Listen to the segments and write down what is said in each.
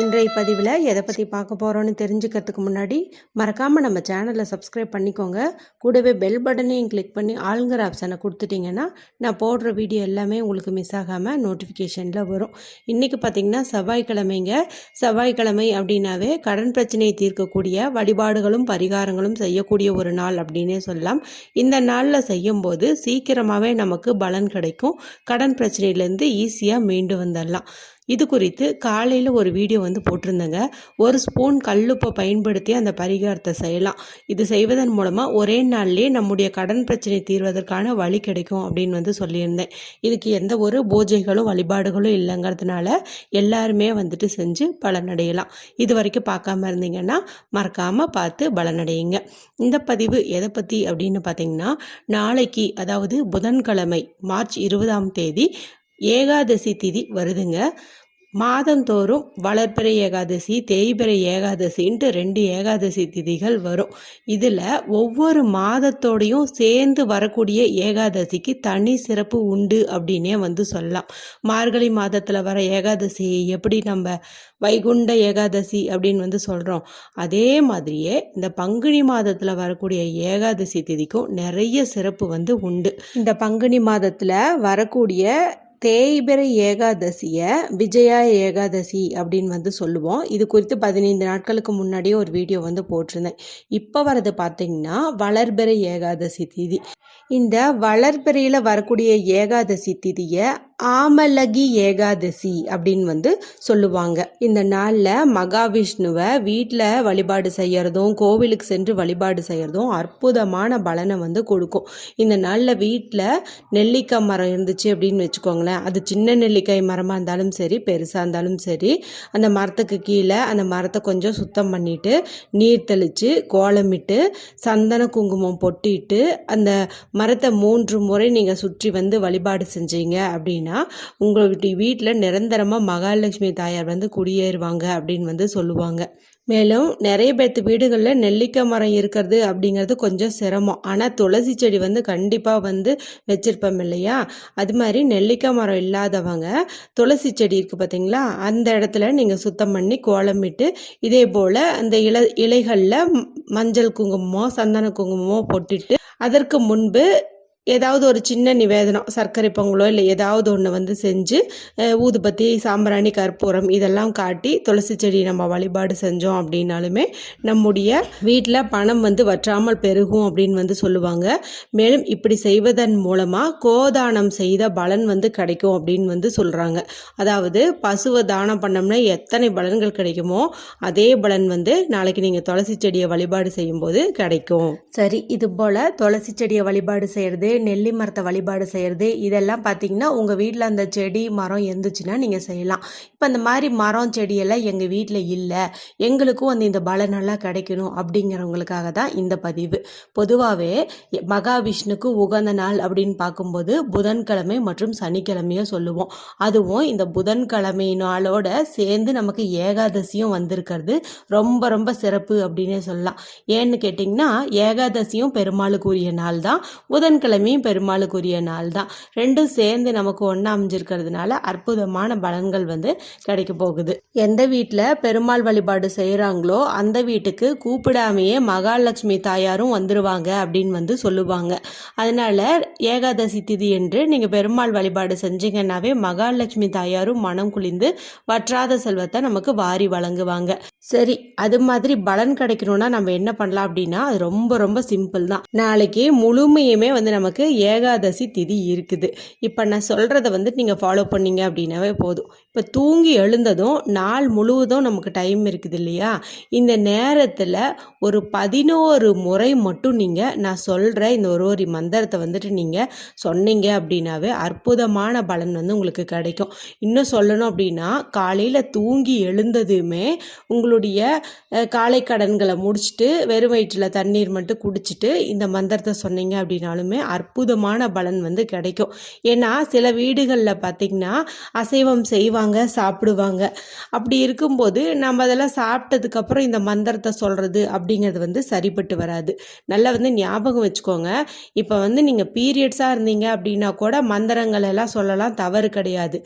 இன்றைய பதிவில் எதை பற்றி பார்க்க போகிறோன்னு தெரிஞ்சுக்கிறதுக்கு முன்னாடி மறக்காமல் நம்ம சேனலை சப்ஸ்கிரைப் பண்ணிக்கோங்க. கூடவே பெல் பட்டனையும் கிளிக் பண்ணி ஆளுங்கிற ஆப்ஷனை கொடுத்துட்டிங்கன்னா நான் போடுற வீடியோ எல்லாமே உங்களுக்கு மிஸ் ஆகாமல் நோட்டிஃபிகேஷனில் வரும். இன்றைக்கி பார்த்திங்கன்னா செவ்வாய்க்கிழமைங்க. செவ்வாய்க்கிழமை அப்படின்னாவே கடன் பிரச்சனையை தீர்க்கக்கூடிய வழிபாடுகளும் பரிகாரங்களும் செய்யக்கூடிய ஒரு நாள் அப்படின்னே சொல்லலாம். இந்த நாளில் செய்யும்போது சீக்கிரமாகவே நமக்கு பலன் கிடைக்கும். கடன் பிரச்சனையிலேருந்து ஈஸியாக மீண்டு வந்துடலாம் இது குறித்து காலையில் ஒரு வீடியோ வந்து போட்டிருந்தேங்க. ஒரு ஸ்பூன் கல்லுப்பை பயன்படுத்தி அந்த பரிகாரத்தை செய்யலாம். இது செய்வதன் மூலமாக ஒரே நாள்லேயே நம்முடைய கடன் பிரச்சனை தீர்வதற்கான வழி கிடைக்கும் அப்படின்னு வந்து சொல்லியிருந்தேன். இதுக்கு எந்த ஒரு பூஜைகளும் வழிபாடுகளும் இல்லைங்கிறதுனால எல்லாருமே வந்துட்டு செஞ்சு பலனடையலாம். இது வரைக்கும் பார்க்காம இருந்தீங்கன்னா மறக்காமல் பார்த்து பலனடையுங்க. இந்த பதிவு எதை பற்றி அப்படின்னு பார்த்தீங்கன்னா நாளைக்கு அதாவது புதன்கிழமை மார்ச் இருபதாம் தேதி ஏகாதசி திதி வருதுங்க. மாதந்தோறும் வளர்பிறை ஏகாதசி தேய்பிறை ஏகாதசின்ட்டு ரெண்டு ஏகாதசி திதிகள் வரும். இதில் ஒவ்வொரு மாதத்தோடையும் சேர்ந்து வரக்கூடிய ஏகாதசிக்கு தனி சிறப்பு உண்டு அப்படின்னே வந்து சொல்லலாம். மார்கழி மாதத்தில் வர ஏகாதசி எப்படி நம்ம வைகுண்ட ஏகாதசி அப்படின்னு வந்து சொல்கிறோம் அதே மாதிரியே இந்த பங்குனி மாதத்தில் வரக்கூடிய ஏகாதசி திதிக்கும் நிறைய சிறப்பு வந்து உண்டு. இந்த பங்குனி மாதத்தில் வரக்கூடிய தேய்பிரை ஏகாதசியை விஜயா ஏகாதசி அப்படின்னு வந்து சொல்லுவோம். இது குறித்து பதினைந்து நாட்களுக்கு முன்னாடியே ஒரு வீடியோ வந்து போட்டிருந்தேன். இப்போ வரது பார்த்தீங்கன்னா வளர்பிறை ஏகாதசி திதி. இந்த வளர்பிறையில் வரக்கூடிய ஏகாதசி திதியை ஆமலகி ஏகாதசி அப்படின்னு வந்து சொல்லுவாங்க. இந்த நாளில் மகாவிஷ்ணுவை வீட்டில் வழிபாடு செய்கிறதும் கோவிலுக்கு சென்று வழிபாடு செய்கிறதும் அற்புதமான பலனை வந்து கொடுக்கும். இந்த நாளில் வீட்டில் நெல்லிக்காய் மரம் இருந்துச்சு அப்படின்னு வச்சுக்கோங்களேன். அது சின்ன நெல்லிக்காய் மரமாக இருந்தாலும் சரி பெருசாக இருந்தாலும் சரி அந்த மரத்துக்கு கீழே அந்த மரத்தை கொஞ்சம் சுத்தம் பண்ணிவிட்டு நீர் தெளித்து கோலமிட்டு சந்தன குங்குமம் பொட்டிட்டு அந்த மரத்தை மூன்று முறை நீங்கள் சுற்றி வந்து வழிபாடு செஞ்சீங்க அப்படின்னா உங்களுடைய வீட்டில் நிரந்தரமாக மகாலட்சுமி தாயார் வந்து குடியேறுவாங்க அப்படின்னு வந்து சொல்லுவாங்க. மேலும் நிறைய பேர்த்து வீடுகளில் நெல்லிக்காய் மரம் இருக்கிறது அப்படிங்கிறது கொஞ்சம் சிரமம். ஆனால் துளசி செடி வந்து கண்டிப்பாக வந்து வச்சுருப்போம் இல்லையா? அது மாதிரி நெல்லிக்காய் மரம் இல்லாதவங்க துளசி செடி இருக்குது பார்த்தீங்களா அந்த இடத்துல நீங்கள் சுத்தம் பண்ணி கோலமிட்டு இதே போல் அந்த இல இலைகளில் மஞ்சள் குங்குமமோ சந்தன குங்குமமோ போட்டுட்டு அதற்கு முன்பு ஏதாவது ஒரு சின்ன நிவேதனம் சர்க்கரை பொங்கலோ இல்லை ஏதாவது ஒன்று வந்து செஞ்சு ஊதுபத்தி சாம்பிராணி கற்பூரம் இதெல்லாம் காட்டி துளசி செடி நம்ம வழிபாடு செஞ்சோம் அப்படின்னாலுமே நம்முடைய வீட்டில் பணம் வந்து வற்றாமல் பெருகும் அப்படின்னு வந்து சொல்லுவாங்க. மேலும் இப்படி செய்வதன் மூலமாக கோதானம் செய்த பலன் வந்து கிடைக்கும் அப்படின்னு வந்து சொல்கிறாங்க அதாவது பசுவை தானம் பண்ணோம்னா எத்தனை பலன்கள் கிடைக்குமோ அதே பலன் வந்து நாளைக்கு நீங்கள் துளசி செடியை வழிபாடு செய்யும்போது கிடைக்கும். சரி இது போல் துளசி செடியை வழிபாடு செய்கிறது நெல்லி மரத்தை வழிபாடு செய்கிறது இதெல்லாம் பார்த்தீங்கன்னா உங்கள் வீட்டில் அந்த செடி மரம் இருந்துச்சுன்னா நீங்கள் செய்யலாம். இப்போ அந்த மாதிரி மரம் செடியெல்லாம் எங்கள் வீட்டில் இல்லை. எங்களுக்கும் வந்து இந்த பலனெல்லாம் கிடைக்கணும் அப்படிங்கிறவங்களுக்காக தான் இந்த பதிவு. பொதுவாகவே மகாவிஷ்ணுக்கு உகந்த நாள் அப்படின்னு பார்க்கும்போது புதன்கிழமை மற்றும் சனிக்கிழமையும் சொல்லுவோம். அதுவும் இந்த புதன்கிழமை நாளோட சேர்ந்து நமக்கு ஏகாதசியும் வந்திருக்கிறது. ரொம்ப ரொம்ப சிறப்பு அப்படின்னே சொல்லலாம். ஏன்னு கேட்டிங்கன்னா ஏகாதசியும் பெருமாளுக்குரிய நாள் தான். புதன்கிழமை பௌர்ணமியும் பெருமாளுக்குரிய நாள் தான் ரெண்டும் சேர்ந்து நமக்கு ஒன்றா அமைஞ்சிருக்கிறதுனால அற்புதமான பலன்கள் வந்து கிடைக்க போகுது. எந்த வீட்டில் பெருமாள் வழிபாடு செய்கிறாங்களோ அந்த வீட்டுக்கு கூப்பிடாமையே மகாலட்சுமி தாயாரும் வந்துடுவாங்க அப்படின்னு வந்து சொல்லுவாங்க. அதனால ஏகாதசி திதி என்று நீங்கள் பெருமாள் வழிபாடு செஞ்சீங்கன்னாவே மகாலட்சுமி தாயாரும் மனம் குளிந்து வற்றாத செல்வத்தை நமக்கு வாரி வழங்குவாங்க. சரி அது மாதிரி பலன் கிடைக்கணும்னா நம்ம என்ன பண்ணலாம் அப்படின்னா அது ரொம்ப ரொம்ப சிம்பிள் தான். நாளைக்கு முழுமையுமே வந்து நமக்கு ஏகாதசி திதி இருக்குது. இப்போ நான் சொல்கிறத வந்து நீங்கள் ஃபாலோ பண்ணீங்க அப்படின்னாவே போதும். இப்போ தூங்கி எழுந்ததும் நாள் முழுவதும் நமக்கு டைம் இருக்குது இல்லையா? இந்த நேரத்தில் ஒரு பதினோரு முறை மட்டும் நீங்கள் நான் சொல்கிற இந்த ஒரு ஒரு மந்திரத்தை வந்துட்டு நீங்கள் சொன்னீங்க அப்படின்னாவே அற்புதமான பலன் வந்து உங்களுக்கு கிடைக்கும். இன்னும் சொல்லணும் அப்படின்னா காலையில் தூங்கி எழுந்ததுமே உங்களுக்கு உங்களுடைய காலை கடன்களை முடிச்சுட்டு வெறும் வயிற்றில் தண்ணீர் மட்டும் குடிச்சிட்டு இந்த மந்திரத்தை சொன்னீங்க அப்படின்னாலுமே அற்புதமான பலன் வந்து கிடைக்கும். ஏன்னா சில வீடுகளில் பார்த்திங்கன்னா அசைவம் செய்வாங்க சாப்பிடுவாங்க. அப்படி இருக்கும்போது நம்ம அதெல்லாம் சாப்பிட்டதுக்கப்புறம் இந்த மந்திரத்தை சொல்கிறது அப்படிங்கிறது வந்து சரிப்பட்டு வராது. நல்லா வந்து ஞாபகம் வச்சுக்கோங்க. இப்போ வந்து நீங்கள் பீரியட்ஸாக இருந்தீங்க அப்படின்னா கூட மந்திரங்கள் எல்லாம் சொல்லலாம் தவறு கிடையாது.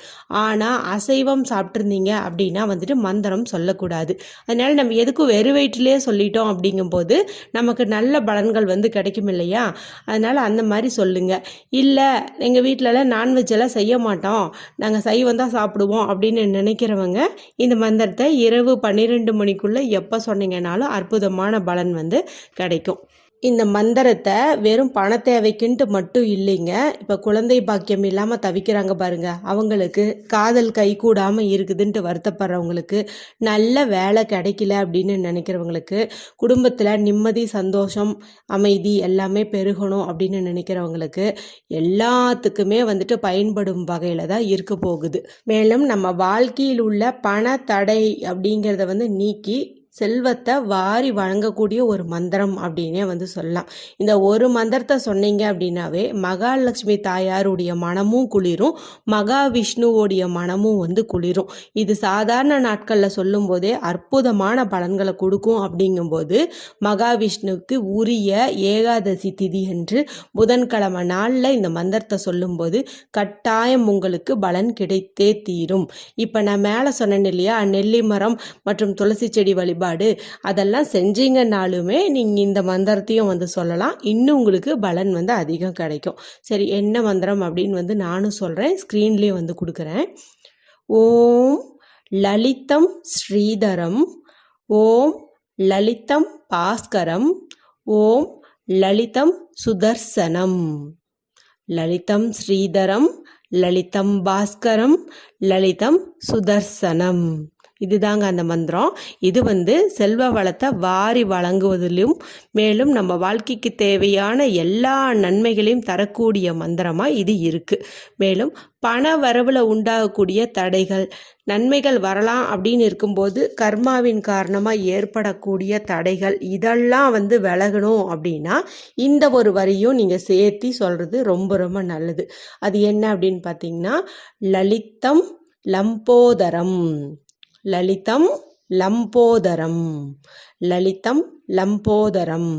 ஆனால் அசைவம் சாப்பிட்ருந்தீங்க அப்படின்னா வந்துட்டு மந்திரம் சொல்லக்கூடாது. அதனால நம்ம எதுக்கும் வெறு வயிற்றுலேயே சொல்லிட்டோம் அப்படிங்கும்போது நமக்கு நல்ல பலன்கள் வந்து கிடைக்கும் இல்லையா? அதனால் அந்த மாதிரி சொல்லுங்கள் இல்லை எங்கள் வீட்டிலலாம் நான்வெஜ் எல்லாம் செய்ய மாட்டோம். நாங்கள் சைவம் தான் சாப்பிடுவோம் அப்படின்னு நினைக்கிறவங்க இந்த மந்திரத்தை இரவு பன்னிரெண்டு மணிக்குள்ளே எப்போ சொன்னீங்கன்னாலும் அற்புதமான பலன் வந்து கிடைக்கும். இந்த மந்திரத்தை வெறும் பண தேவைக்குன்ட்டு மட்டும் இல்லைங்க. இப்போ குழந்தை பாக்கியம் இல்லாமல் தவிக்கிறாங்க பாருங்க. அவங்களுக்கு காதல் கை கூடாமல் இருக்குதுன்ட்டு வருத்தப்படுறவங்களுக்கு நல்ல வேலை கிடைக்கல அப்படின்னு நினைக்கிறவங்களுக்கு குடும்பத்தில் நிம்மதி சந்தோஷம் அமைதி எல்லாமே பெருகணும் அப்படின்னு நினைக்கிறவங்களுக்கு எல்லாத்துக்குமே வந்துட்டு பயன்படும் வகையில் தான் இருக்க போகுது. மேலும் நம்ம வாழ்க்கையில் உள்ள பண தடை அப்படிங்கிறத வந்து நீக்கி செல்வத்தை வாரி வழங்கக்கூடிய ஒரு மந்திரம் அப்படின்னே வந்து சொல்லலாம். இந்த ஒரு மந்திரத்தை சொன்னீங்க அப்படின்னாவே மகாலட்சுமி தாயாருடைய மனமும் குளிரும் மகாவிஷ்ணுவோடைய மனமும் வந்து குளிரும். இது சாதாரண நாட்களில் சொல்லும்போதே அற்புதமான பலன்களை கொடுக்கும் அப்படிங்கும்போது மகாவிஷ்ணுவுக்கு உரிய ஏகாதசி திதி என்று புதன்கிழமை நாளில் இந்த மந்திரத்தை சொல்லும்போது கட்டாயம் உங்களுக்கு பலன் கிடைத்தே தீரும். இப்போ நான் மேலே சொன்னேன் இல்லையா நெல்லி மரம் மற்றும் துளசி செடி வழிபாடு அதெல்லாம் செஞ்சீங்கன்னாலுமே நீங்கள் இந்த மந்திரத்தையும் வந்து சொல்லலாம். இன்னும் உங்களுக்கு பலன் வந்து அதிகம் கிடைக்கும். சரி என்ன மந்திரம் அப்படின்னு வந்து நானும் சொல்கிறேன் ஸ்க்ரீன்லேயும் வந்து கொடுக்குறேன். ஓம் லலிதம் ஸ்ரீதரம். ஓம் லலிதம் பாஸ்கரம். ஓம் லலிதம் சுதர்சனம். லலிதம் ஸ்ரீதரம் லலிதம் பாஸ்கரம் லலிதம் சுதர்சனம். இதுதாங்க அந்த மந்திரம். இது வந்து செல்வ வளத்தை வாரி வழங்குவதிலும் மேலும் நம்ம வாழ்க்கைக்கு தேவையான எல்லா நன்மைகளையும் தரக்கூடிய மந்திரமாக இது இருக்குது மேலும் பண வரவில் உண்டாகக்கூடிய தடைகள் நன்மைகள் வரலாம் அப்படின்னு இருக்கும்போது கர்மாவின் காரணமாக ஏற்படக்கூடிய தடைகள் இதெல்லாம் வந்து விலகணும் அப்படின்னா இந்த ஒரு வரியும் நீங்கள் சேர்த்தி சொல்கிறது ரொம்ப ரொம்ப நல்லது. அது என்ன அப்படின்னு பார்த்தீங்கன்னா லலித்தம் லம்போதரம். லலிதம் லம்போதரம். லலிதம் லம்போதரம்.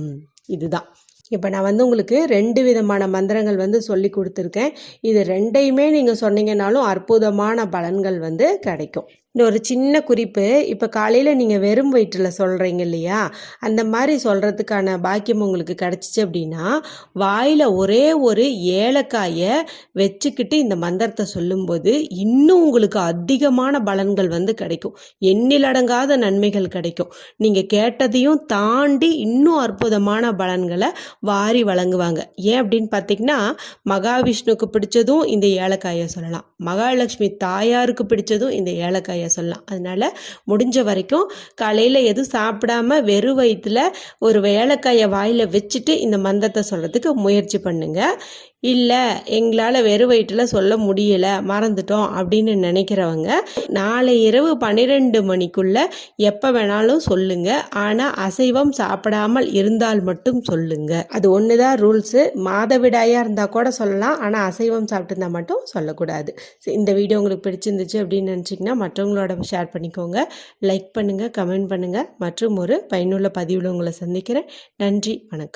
இதுதான். இப்போ நான் வந்து உங்களுக்கு ரெண்டு விதமான மந்திரங்கள் வந்து சொல்லி கொடுத்துருக்கேன். இது ரெண்டையுமே நீங்கள் சொன்னீங்கன்னாலும் அற்புதமான பலன்கள் வந்து கிடைக்கும். ஒரு சின்ன குறிப்பு இப்போ காலையில் நீங்கள் வெறும் வயிற்றில் சொல்கிறீங்க இல்லையா? அந்த மாதிரி சொல்கிறதுக்கான பாக்கியம் உங்களுக்கு கிடச்சிச்சு அப்படின்னா வாயில் ஒரே ஒரு ஏலக்காயை வச்சுக்கிட்டு இந்த மந்திரத்தை சொல்லும்போது இன்னும் உங்களுக்கு அதிகமான பலன்கள் வந்து கிடைக்கும். எண்ணிலடங்காத நன்மைகள் கிடைக்கும். நீங்கள் கேட்டதையும் தாண்டி இன்னும் அற்புதமான பலன்களை வாரி வழங்குவாங்க. ஏன் அப்படின்னு பார்த்தீங்கன்னா மகாவிஷ்ணுக்கு பிடிச்சதும் இந்த ஏலக்காயை சொல்லலாம். மகாலட்சுமி தாயாருக்கு பிடிச்சதும் இந்த ஏலக்காயை சொல்லலாம். அதனால முடிஞ்ச வரைக்கும் காலையில் எதுவும் சாப்பிடாம வெறும் வயிற்றுல ஒரு வேலைக்காயை வாயில் வச்சுட்டு இந்த மந்திரத்தை சொல்கிறதுக்கு முயற்சி பண்ணுங்க. இல்லை எங்களால் வெறும் வயிற்றில் சொல்ல முடியலை மறந்துட்டோம் அப்படின்னு நினைக்கிறவங்க நாளை இரவு பன்னிரெண்டு மணிக்குள்ளே எப்போ வேணாலும் சொல்லுங்க. ஆனால் அசைவம் சாப்பிடாமல் இருந்தால் மட்டும் சொல்லுங்க. அது ஒன்று தான் ரூல்ஸு மாதவிடாயாக இருந்தால் கூட சொல்லலாம் ஆனால் அசைவம் சாப்பிட்டு மட்டும் சொல்லக்கூடாது. இந்த வீடியோ உங்களுக்கு பிடிச்சிருந்துச்சு அப்படின்னு நினச்சிங்கன்னா மற்றவங்களோட ஷேர் பண்ணிக்கோங்க. லைக் பண்ணுங்கள் கமெண்ட் பண்ணுங்கள் மற்றும் ஒரு பயனுள்ள பதிவில் உங்களை சந்திக்கிறேன். நன்றி வணக்கம்.